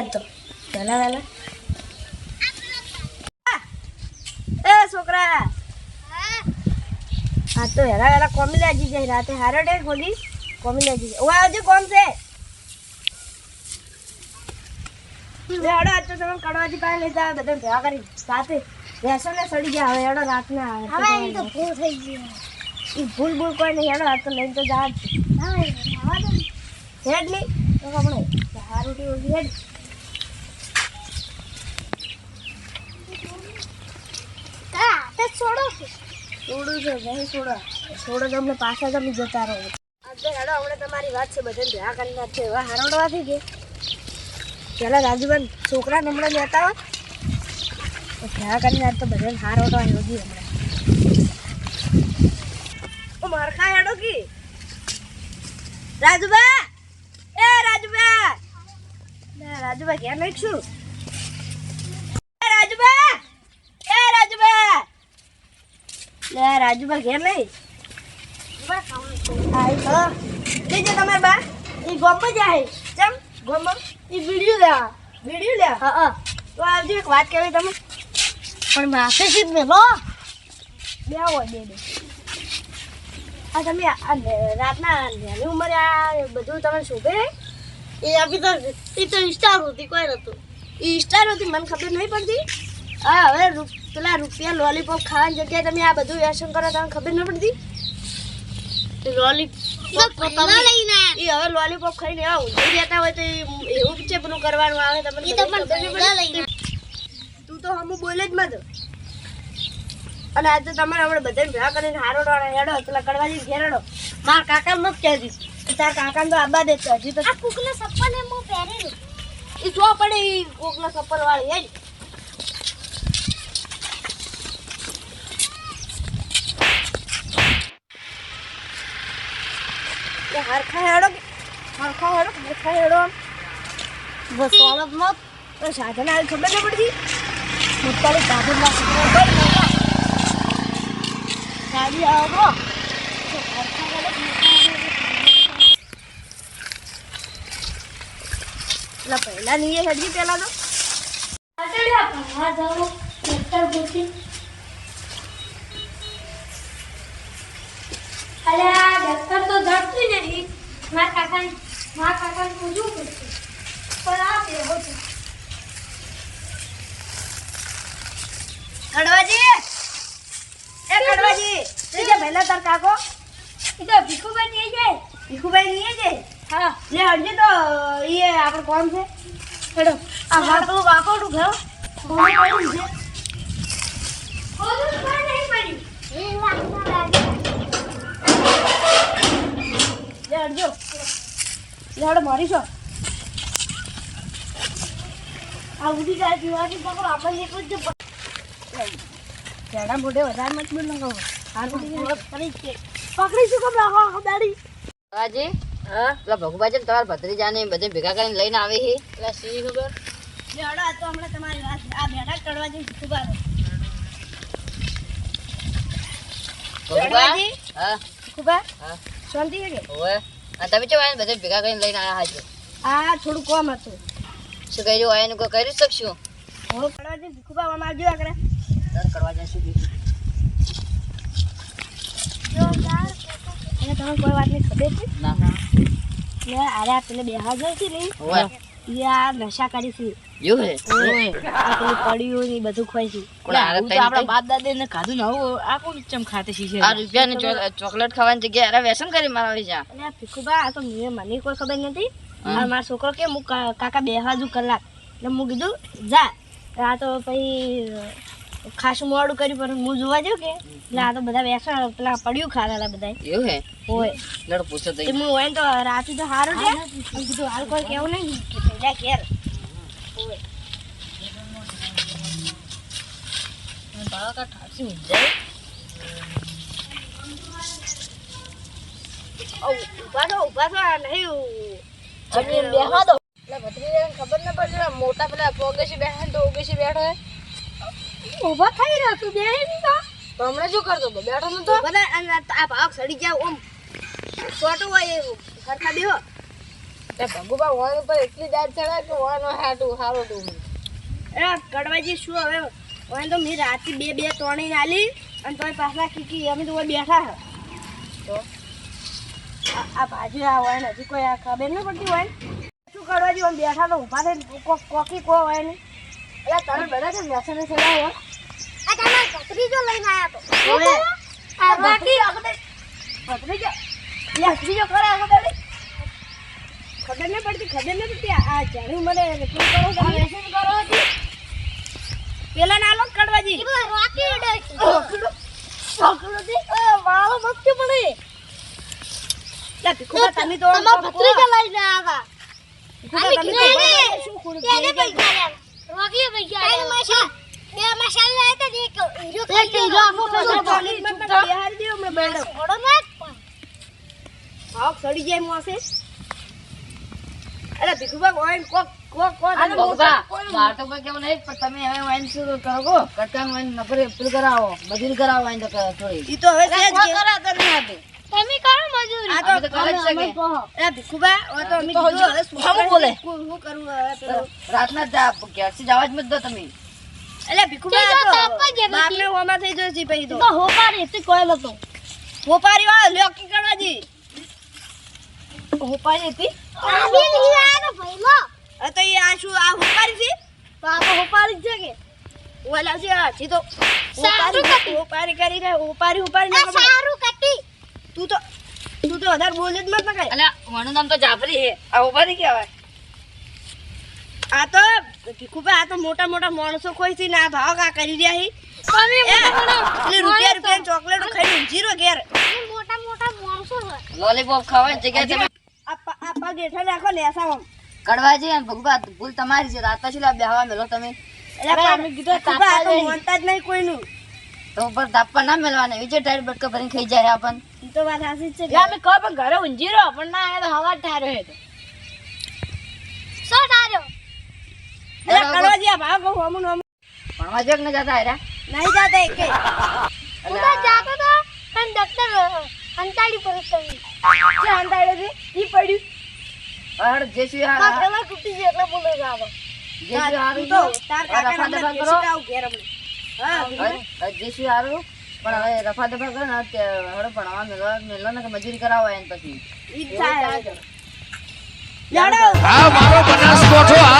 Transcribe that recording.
આજ તો વહેલા વહેલા એ છોકરા. હા તો વહેલા વહેલા કોમી લાગી જાય રાતે હારો ડે ખોલી કોમી લાગી જાય ઓવા હજુ કોમ છે. હેડો આજ તો તમે કડવાજી પાસે લઈ જાવ બધા ભેગા કરી. સાથે રહેશો ને સડી ગયા. હવે હેડો રાતના આવે હવે એ તો ભૂલ થઈ ગઈ. એ ભૂલ ભૂલ કોઈ નહીં. હેડો આજ તો લઈને તો જા જ છે. હવે આવા દો ને. હેડ નહીં. તો આપણે હારું થી હેડ તારા હાથે જ છોડો? છોડું છે નહીં છોડો. છોડો તમને પાછા તમે જતા રહો. હેડો હમણાં તમારી વાત છે બધાને ભેગા કરી નાખશે એવા હારોડવાથી કે? પેલા રાજુભાઈ છોકરા હમણાં લેતા તો ભેગા આજ તો બધાને હારોડવા યોગી હમણાં. મારખા હેડો કી? રાજુભા! એ રાજુભા! ના રાજુભા ક્યાં નાખશું એ રાજુભા એ રાજુભા લે રાજુભા ઘેર તો. લેજો તમાર બા. ઈ ગોમમાં જાય ચમ ગોમમાં? ઈ વિડિયો લેવા વિડિયો લે. હા હા. તો આવજો એક વાત કહેવી તમે પણ માથે જ મેલો બે આવો બે બે. આ તમે આ રાતના નાની ઉંમરે આ બધું તમે શોભે? એ આપી તો એ તો ઇન્સ્ટાર હતી કોઈ નતું. એ ઇન્સ્ટાર હતી મને ખબર નહીં પડતી. હા હવે પેલા રૂપિયા લોલીપોપ ખાવાની જગ્યાએ તમે આ બધું વ્યસન કરો તમને ખબર ન પડતી? લોલીપોપ એ હવે લોલીપોપ ખાઈને આવું. ઊંઘી રહેતા હોય તો એવું છે પેલું કરવાનું આવે તમને તો તું તો હમું બોલે જ મત. અને આજે તમારે હમણાં બધા ભેગા કરીને હારો હેડો પેલા કડવાજી ઘેરડો. મારા કાકા મત કહેતી તાર કાકાને તો આબા દે તો હજી તો આ હું પહેરેલું. એ જો પડે એ કોકના સપર વાળી હેડ. હરખા હેડો કે હરખા હેડો કે હરખા હેડો બસ સોળત મત. તો સાધન આવી ખબર ન પડતી. મુત્તાલી સાધન ના ખબર પડી ગાડી આવો. તો હરખા હેડો કે હરખા હેડો. પેલા પહેલા નહીં હેડજી પેલા તો. અટલ્યા ભણવા જાઓ ટ્રેક્ટર ગોતી અલે આ ડોક્ટર તો જડતું નહીં મારા કાકા મારા કાકાને પૂછવું પડશે પણ આ કેવો છે. કડવાજી! એ કડવાજી! તે જે પહેલા તાર કાકો. એ તો ભીખુભાઈ નહીં જાય. ભીખુભાઈ નહીં છે હા. લે હરજી તો એ આપણો કોણ છે? હેડો. આ માર પેલું કાકોડું ઘર કોણ છે ખોદું પણ નહીં પડ્યું એ વાતમાં લાગે લે હરજો લે હડો આ ઉડી જાય પીવાથી પકડો આપણને એક જ જડા મોઢે વધારે મત બોલ લગાવો હારું કરી છે. પકડી શું કેમ રાખો દાડી? આજે હા. પેલા ભગુભાઈ છે ને તમારા ભત્રીજાને બધે ભેગા કરીને લઈને આવે છે પેલા સી ખબર? આ તો હમણાં તમારી વાત આ બેઠા કરવા જઈ ખૂબ આરો હા. ખુબા હા. શાંતિ છે કે તમે ચો આયા બધા ભેગા કરીને લઈને આવ્યા હાજો? આ થોડું કોમ હતું. શું કર્યું? હોય એનું કોઈ કરી શકશું હું કડવાજી ખુબા આમાં આવજો આગળ. દર કરવા જાય જો કીધું અને તમને કોઈ વાતની ખબર છે? ના. ના અરે આ પેલે બેહા હાજર છે ને એ આ નશા કરી છે. એવું હે પડ્યું ને બધું ખવાય કોણ હાલત થઈ ગઈ? બાપ દાદા ને ખાધું ને આવું આ કોણ ચમ ખાતે શીશે આ રૂપિયાની ચો- ચોકલેટ ખાવાની જગ્યાએ અરે વ્યસન કરી મારા લઈ જા. અને ભીખુબા આ તો મને મને કોઈ ખબર નથી. મારો છોકરો કે હું કાકા બે દઉં કલાક. એટલે હું કીધું જા. આ તો પછી ખાસું મોડું કર્યું પણ હું જોવા જાઉં કે એટલે આ તો બધા બેસા પેલા પડ્યું ખાતા બધા એવું હે? હોય. લડ પૂછો હું હોય તો રાતે તો સારું છે. કીધું હાલ કોઈ કેવું નહીં. કે ઘેર હોય. બાળકા ઠાસી ઊંઝાય ઓ, ઊભા થો ઊભા થો આ નહીં જમીન બેહવા દો પેલા ભત્રીજાને ખબર ના પડે મોટા પેલા પોગેશી બેઠા તો ઓગેશી બેઠો હે ઊભા થઈ રહ્યો તું બે નહીં તો તો હમણાં શું કરતો? બેઠો નતો બધા આ ભાગ સડી ગયા ઓમ છોટું હોય સરખા બેહો વાન ઉપર એટલી દાદ ચડાય કે વાનો હાટું હારો તું એ કડવાજી શું હવે ઓય તો મેં રાતે બે બે ત્રણેય આલી અને તોય પાછા કીકી અમે તો બેઠા હે. તો આ ભાજી બાજુ આ હોય ને હજી કોઈ આ ખબર ન પડતી હોય ને. શું કરવા જેવું બેઠા તો ઊભા થઈને કોક કોકી કો હોય ને. એટલે તમે બધા છે વ્યસને આ તમારો ભત્રીજો લઈને આયા તો. હવે આ બાકી ભત્રીજો લે ભત્રીજો કરે આગળ ખબર નહીં? પડતી ખબર નહીં પડતી આ આ જાણ્યું મને શું કરો વ્યસન કરો હતી પેલા ના લોક કડવાજી. વાળો મસ્તી પડે તમે તો ભત્રીજો લઈને આયા ભીખુબા, તમે તો એને- બરાબર શું ખોડું તેને બોલી પૈસા લે રોકી પૈસા લે મશા બે મસાલા લાયા તા ને અરે ભીખુબા કોક કોક અરે ભગવા, માર તો કોઈ કેવું નહીં, પણ તમે હવે વાઈન શું કરો છો? કટકાનું વાઈન નકરી પેલું કરાવો, મજૂરી કરાવો વાઈન તો થોડી. ઈ તો હવે છે જ કે. તમે કરો મજૂરી. આ તો કરે છે કે. અરે ભીખુબા ઓ તો અમે તો હવે શું બોલે. શું શું હવે પેલું? રાતના જા- ઘેરથી જવા જ મત દો તમે. અલે ભીખુબા તો આ તાપ જ તો એમ બાપને હોમાં થઈ જશે પછી તો. તો હોપારી તે કોઈ નતો હોપારી વાળો લ્યો કરવાજી. હોપાઈ હતી? ભઈલો. તો એ આ શું આ હોપારી છે? તો આ તો હોપારી છે કે. ઓલા છે આ જી તો સારું હોપારી. હોપારી કરીને હોપારી હોપારી ના. સારું કટી. તું તો તું તો વધારે બોલ જ મત ને કઈ અલ્યા મારું નામ તો જાફરી છે. આ હોપારી કહેવાય. આ તો ભીખુભા આ તો મોટા મોટા માણસો કોઈ થી ના ભાવ કા કરી રહ્યા હી તમે એ, એટલે રૂપિયા રૂપિયા ચોકલેટ ખાઈને ઊંઘી ઘેર. મોટા મોટા માણસો લોલીપોપ ખાવા જગ્યાએ તમે આ પ- આ પગ હેઠળ રાખો ને એસામાં કડવાજી અને ભગવા ભૂલ તમારી છે. રાતના શું બેહવા મેલો તમે? એટલે પણ ભીખુભા આ તો માનતા જ નહીં કોઈનું. તો ઉપર તાપવા ના મેળવાના વિજય ટાઈટ બટકા ભરીને ખાઈ જાય આપણ. તો વાત સાચી છે અમે કહો પણ ઘરે ઊંઘી રહ્યો પણ ના આવે તો હવા ઠાર્યો હે તો. સો ટાર્યો એટલે કડવાજી આ ભાવ કહું અમુન અમુન. ભણવા જગ ન જતા હેરા? નહીં જાતા એકે. હું તો જાતો તો પણ ડોક્ટર અંતાડી પર તમે જે અંધાડે ઈ પડ્યું. અરે જેસી હારા. પેલા કુટી જે એટલે બોલે જાવ જેસી હારું તો. તાર કાકા રફા ના દફા કરો. ઘેર હમણાં. હા જેસી હારું. પણ હવે રફા દફા કરો ને હવે ભણવા મેળવા મેળવા ને મજૂરી કરાવો એને પછી. ઈચ્છા હા મારો બનાસકોઠો આ